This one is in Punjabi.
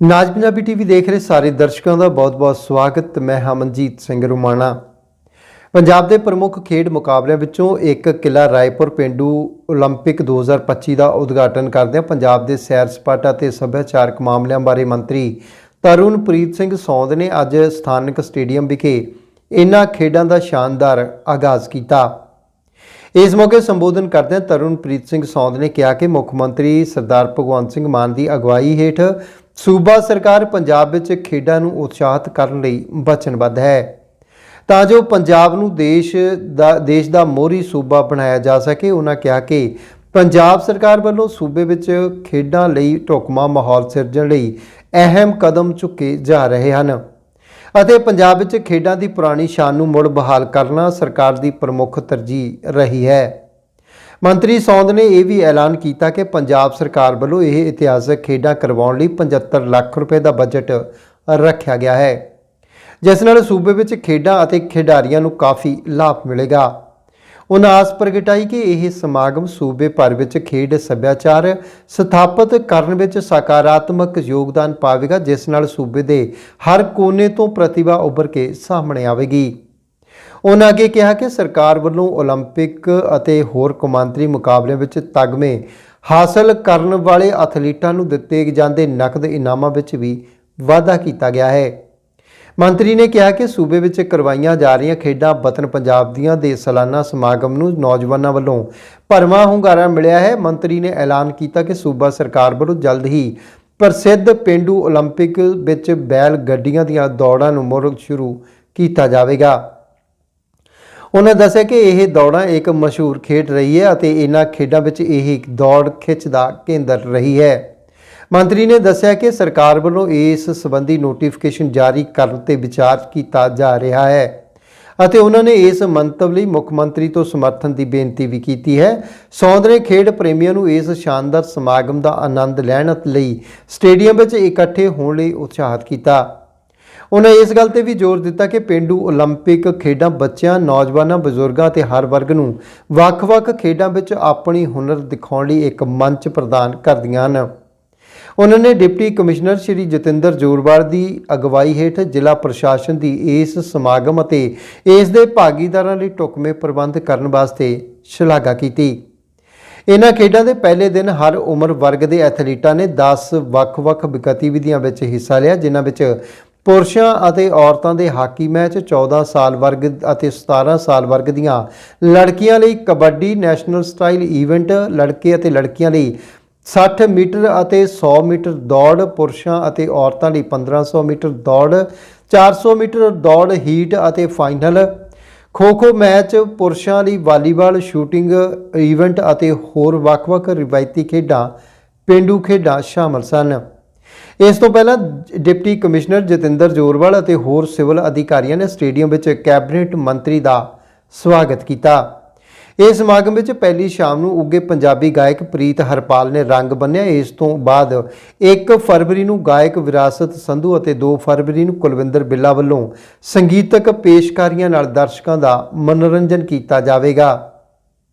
ਨਾਜ ਪੰਜਾਬੀ ਟੀਵੀ ਦੇਖ ਰਹੇ ਸਾਰੇ ਦਰਸ਼ਕਾਂ ਦਾ ਬਹੁਤ-ਬਹੁਤ ਸਵਾਗਤ ਮੈਂ ਹਮਨਜੀਤ ਸਿੰਘ ਰੁਮਾਣਾ ਪੰਜਾਬ ਦੇ ਪ੍ਰਮੁੱਖ ਖੇਡ ਮੁਕਾਬਲਿਆਂ ਵਿੱਚੋਂ ਇੱਕ ਕਿਲਾ ਰਾਏਪੁਰ ਪਿੰਡੂ 올림픽 2025 ਦਾ ਉਦਘਾਟਨ ਕਰਦਿਆਂ ਪੰਜਾਬ ਦੇ ਸੈਰ ਸਪਾਟਾ ਤੇ ਸੱਭਿਆਚਾਰਕ ਮਾਮਲਿਆਂ ਬਾਰੇ ਮੰਤਰੀ ਤਰੁਣਪ੍ਰੀਤ ਸਿੰਘ ਸੌਂਦ ਨੇ ਅੱਜ ਸਥਾਨਕ ਸਟੇਡੀਅਮ ਵਿਖੇ ਇਨ੍ਹਾਂ ਖੇਡਾਂ ਦਾ ਸ਼ਾਨਦਾਰ ਆਗਾਜ਼ ਕੀਤਾ ਇਸ ਮੌਕੇ ਸੰਬੋਧਨ ਕਰਦਿਆਂ ਤਰੁਣਪ੍ਰੀਤ ਸਿੰਘ ਸੌਂਦ ਨੇ ਕਿਹਾ ਕਿ ਮੁੱਖ ਮੰਤਰੀ ਸਰਦਾਰ ਭਗਵੰਤ ਸਿੰਘ ਮਾਨ ਦੀ ਅਗਵਾਈ ਹੇਠ ਸੂਬਾ ਸਰਕਾਰ ਪੰਜਾਬ ਵਿੱਚ ਖੇਡਾਂ ਨੂੰ ਉਤਸ਼ਾਹਿਤ ਕਰਨ ਲਈ ਵਚਨਬੱਧ ਹੈ। ਤਾਂ ਜੋ ਪੰਜਾਬ ਨੂੰ ਦੇਸ਼ ਦਾ ਦੇਸ਼ ਦਾ ਮੋਹਰੀ ਸੂਬਾ ਬਣਾਇਆ ਜਾ ਸਕੇ ਉਹਨਾਂ ਕਿਹਾ ਕਿ ਪੰਜਾਬ ਸਰਕਾਰ ਵੱਲੋਂ ਸੂਬੇ ਵਿੱਚ ਖੇਡਾਂ ਲਈ ਢੁਕਵਾਂ ਮਾਹੌਲ ਸਿਰਜਣ ਲਈ ਅਹਿਮ ਕਦਮ ਚੁੱਕੇ ਜਾ ਰਹੇ ਹਨ ਅਤੇ ਪੰਜਾਬ ਵਿੱਚ ਖੇਡਾਂ ਦੀ ਪੁਰਾਣੀ ਸ਼ਾਨ ਨੂੰ ਮੁੜ ਬਹਾਲ ਕਰਨਾ ਸਰਕਾਰ ਦੀ ਪ੍ਰਮੁੱਖ ਤਰਜੀਹ ਰਹੀ ਹੈ। ਮੰਤਰੀ ਸੌਂਦ ਨੇ ਇਹ ਵੀ ਐਲਾਨ ਕੀਤਾ ਕਿ ਪੰਜਾਬ ਸਰਕਾਰ ਵੱਲੋਂ ਇਹ ਇਤਿਹਾਸਕ ਖੇਡਾਂ ਕਰਵਾਉਣ ਲਈ 75 ਲੱਖ ਰੁਪਏ ਦਾ ਬਜਟ ਰੱਖਿਆ ਗਿਆ ਹੈ। ਜਿਸ ਨਾਲ ਸੂਬੇ ਵਿੱਚ ਖੇਡਾਂ ਅਤੇ ਖਿਡਾਰੀਆਂ ਨੂੰ ਕਾਫੀ ਲਾਭ ਮਿਲੇਗਾ। ਉਹਨਾਂ ਆਸ ਪ੍ਰਗਟਾਈ ਕਿ ਇਹ ਸਮਾਗਮ ਸੂਬੇ ਭਰ ਵਿੱਚ ਖੇਡ ਸੱਭਿਆਚਾਰ ਸਥਾਪਿਤ ਕਰਨ ਵਿੱਚ ਸਕਾਰਾਤਮਕ ਯੋਗਦਾਨ ਪਾਵੇਗਾ, ਜਿਸ ਨਾਲ ਸੂਬੇ ਦੇ ਹਰ ਕੋਨੇ ਤੋਂ ਪ੍ਰਤਿਭਾ ਉੱਭਰ ਕੇ ਸਾਹਮਣੇ ਆਵੇਗੀ। ਉਹਨਾਂ ਅੱਗੇ ਕਿਹਾ ਕਿ ਸਰਕਾਰ ਵੱਲੋਂ 올림픽 ਅਤੇ ਹੋਰ ਕੌਮਾਂਤਰੀ ਮੁਕਾਬਲਿਆਂ ਵਿੱਚ ਤਗਮੇ ਹਾਸਲ ਕਰਨ ਵਾਲੇ ਐਥਲੀਟਾਂ ਨੂੰ ਦਿੱਤੇ ਜਾਂਦੇ ਨਕਦ ਇਨਾਮਾਂ ਵਿੱਚ ਵੀ ਵਾਧਾ ਕੀਤਾ ਗਿਆ ਹੈ ਮੰਤਰੀ ਨੇ ਕਿਹਾ ਕਿ ਸੂਬੇ ਵਿੱਚ ਕਰਵਾਈਆਂ ਜਾ ਰਹੀਆਂ ਖੇਡਾਂ ਵਤਨ ਪੰਜਾਬ ਦੀਆਂ ਦੇ ਸਾਲਾਨਾ ਸਮਾਗਮ ਨੂੰ ਨੌਜਵਾਨਾਂ ਵੱਲੋਂ ਭਰਵਾਂ ਹੁੰਗਾਰਾ ਮਿਲਿਆ ਹੈ ਮੰਤਰੀ ਨੇ ਐਲਾਨ ਕੀਤਾ ਕਿ ਸੂਬਾ ਸਰਕਾਰ ਵੱਲੋਂ ਜਲਦ ਹੀ ਪ੍ਰਸਿੱਧ ਪਿੰਡੂ 올림픽 ਵਿੱਚ ਬੈਲ ਗੱਡੀਆਂ ਦੀਆਂ ਦੌੜਾਂ ਨੂੰ ਮੁੜ ਸ਼ੁਰੂ ਕੀਤਾ ਜਾਵੇਗਾ ਉਹਨਾਂ ਦੱਸਿਆ ਕਿ ਇਹ ਦੌੜਾਂ ਇੱਕ ਮਸ਼ਹੂਰ ਖੇਡ ਰਹੀ ਹੈ ਅਤੇ ਇਹਨਾਂ ਖੇਡਾਂ ਵਿੱਚ ਇਹ ਇੱਕ ਦੌੜ ਖਿੱਚ ਦਾ ਕੇਂਦਰ ਰਹੀ ਹੈ। ਮੰਤਰੀ ਨੇ ਦੱਸਿਆ ਕਿ ਸਰਕਾਰ ਵੱਲੋਂ ਇਸ ਸੰਬੰਧੀ ਨੋਟੀਫਿਕੇਸ਼ਨ ਜਾਰੀ ਕਰਨ ਤੇ ਵਿਚਾਰ ਕੀਤਾ ਜਾ ਰਿਹਾ ਹੈ ਅਤੇ ਉਹਨਾਂ ਨੇ ਇਸ ਮੰਤਵ ਲਈ ਮੁੱਖ ਮੰਤਰੀ ਤੋਂ ਸਮਰਥਨ ਦੀ ਬੇਨਤੀ ਵੀ ਕੀਤੀ ਹੈ। ਸੌਂਦਰੇ ਖੇਡ ਪ੍ਰੇਮੀਆਂ ਨੂੰ ਇਸ ਸ਼ਾਨਦਾਰ ਸਮਾਗਮ ਦਾ ਆਨੰਦ ਲੈਣ ਲਈ ਸਟੇਡੀਅਮ ਵਿੱਚ ਇਕੱਠੇ ਹੋਣ ਲਈ ਉਤਸ਼ਾਹਿਤ ਕੀਤਾ। ਉਹਨਾਂ ਇਸ ਗੱਲ ਤੇ ਵੀ ਜ਼ੋਰ ਦਿੱਤਾ ਕਿ ਪਿੰਡੂ 올림픽 ਖੇਡਾਂ ਬੱਚਿਆਂ ਨੌਜਵਾਨਾਂ ਬਜ਼ੁਰਗਾਂ ਤੇ ਹਰ ਵਰਗ ਨੂੰ ਵੱਖ-ਵੱਖ ਖੇਡਾਂ ਵਿੱਚ ਆਪਣੀ ਹੁਨਰ ਦਿਖਾਉਣ ਲਈ ਇੱਕ ਮੰਚ ਪ੍ਰਦਾਨ ਕਰਦੀਆਂ ਹਨ ਉਹਨਾਂ ਨੇ ਡਿਪਟੀ ਕਮਿਸ਼ਨਰ ਸ਼੍ਰੀ ਜਤਿੰਦਰ ਜੋਰਵਾਲ ਦੀ ਅਗਵਾਈ ਹੇਠ ਜ਼ਿਲ੍ਹਾ ਪ੍ਰਸ਼ਾਸਨ ਦੀ ਇਸ ਸਮਾਗਮ ਅਤੇ ਇਸ ਦੇ ਭਾਗੀਦਾਰਾਂ ਲਈ ਟੁਕਮੇ ਪ੍ਰਬੰਧ ਕਰਨ ਵਾਸਤੇ ਸ਼ਲਾਘਾ ਕੀਤੀ ਇਹਨਾਂ ਖੇਡਾਂ ਦੇ ਪਹਿਲੇ ਦਿਨ ਹਰ ਉਮਰ ਵਰਗ ਦੇ ਐਥਲੀਟਾਂ ਨੇ 10 ਵੱਖ-ਵੱਖ ਗਤੀਵਿਧੀਆਂ ਵਿੱਚ ਹਿੱਸਾ ਲਿਆ ਜਿਨ੍ਹਾਂ ਵਿੱਚ ਪੁਰਸ਼ਾਂ ਅਤੇ ਔਰਤਾਂ ਦੇ ਹਾਕੀ ਮੈਚ 14 ਸਾਲ ਵਰਗ ਅਤੇ 17 ਸਾਲ ਵਰਗ ਦੀਆਂ। ਲੜਕੀਆਂ ਲਈ ਕਬੱਡੀ ਨੈਸ਼ਨਲ ਸਟਾਈਲ ਈਵੈਂਟ, ਲੜਕੇ ਅਤੇ ਲੜਕੀਆਂ ਲਈ 60 ਮੀਟਰ ਅਤੇ 100 ਮੀਟਰ ਦੌੜ, ਪੁਰਸ਼ਾਂ ਅਤੇ ਔਰਤਾਂ ਲਈ 1500 ਮੀਟਰ ਦੌੜ 400 ਮੀਟਰ ਦੌੜ, ਹੀਟ ਅਤੇ ਫਾਈਨਲ। ਖੋ-ਖੋ ਮੈਚ, ਪੁਰਸ਼ਾਂ ਲਈ ਵਾਲੀਬਾਲ ਸ਼ੂਟਿੰਗ ਇਵੈਂਟ ਅਤੇ ਹੋਰ ਵੱਖ-ਵੱਖ ਰਿਵਾਇਤੀ ਖੇਡਾਂ, ਪਿੰਡੂ ਖੇਡਾਂ ਸ਼ਾਮਲ ਸਨ। ਇਸ ਤੋਂ ਪਹਿਲਾਂ ਡਿਪਟੀ ਕਮਿਸ਼ਨਰ ਜਤਿੰਦਰ ਜੋਰਵਾਲ ਅਤੇ ਹੋਰ ਸਿਵਲ ਅਧਿਕਾਰੀਆਂ ਨੇ ਸਟੇਡੀਅਮ ਵਿੱਚ ਕੈਬਨਿਟ ਮੰਤਰੀ ਦਾ ਸਵਾਗਤ ਕੀਤਾ। ਇਸ ਸਮਾਗਮ ਵਿੱਚ ਪਹਿਲੀ ਸ਼ਾਮ ਨੂੰ ਉੱਗੇ ਪੰਜਾਬੀ ਗਾਇਕ ਪ੍ਰੀਤ ਹਰਪਾਲ ਨੇ ਰੰਗ ਬੰਨਿਆ। ਇਸ ਤੋਂ ਬਾਅਦ 1 ਫਰਵਰੀ ਨੂੰ ਗਾਇਕ ਵਿਰਾਸਤ ਸੰਧੂ ਅਤੇ 2 ਫਰਵਰੀ ਨੂੰ ਕੁਲਵਿੰਦਰ ਬਿੱਲਾ ਵੱਲੋਂ ਸੰਗੀਤਕ ਪੇਸ਼ਕਾਰੀਆਂ ਨਾਲ ਦਰਸ਼ਕਾਂ ਦਾ ਮਨੋਰੰਜਨ ਕੀਤਾ ਜਾਵੇਗਾ।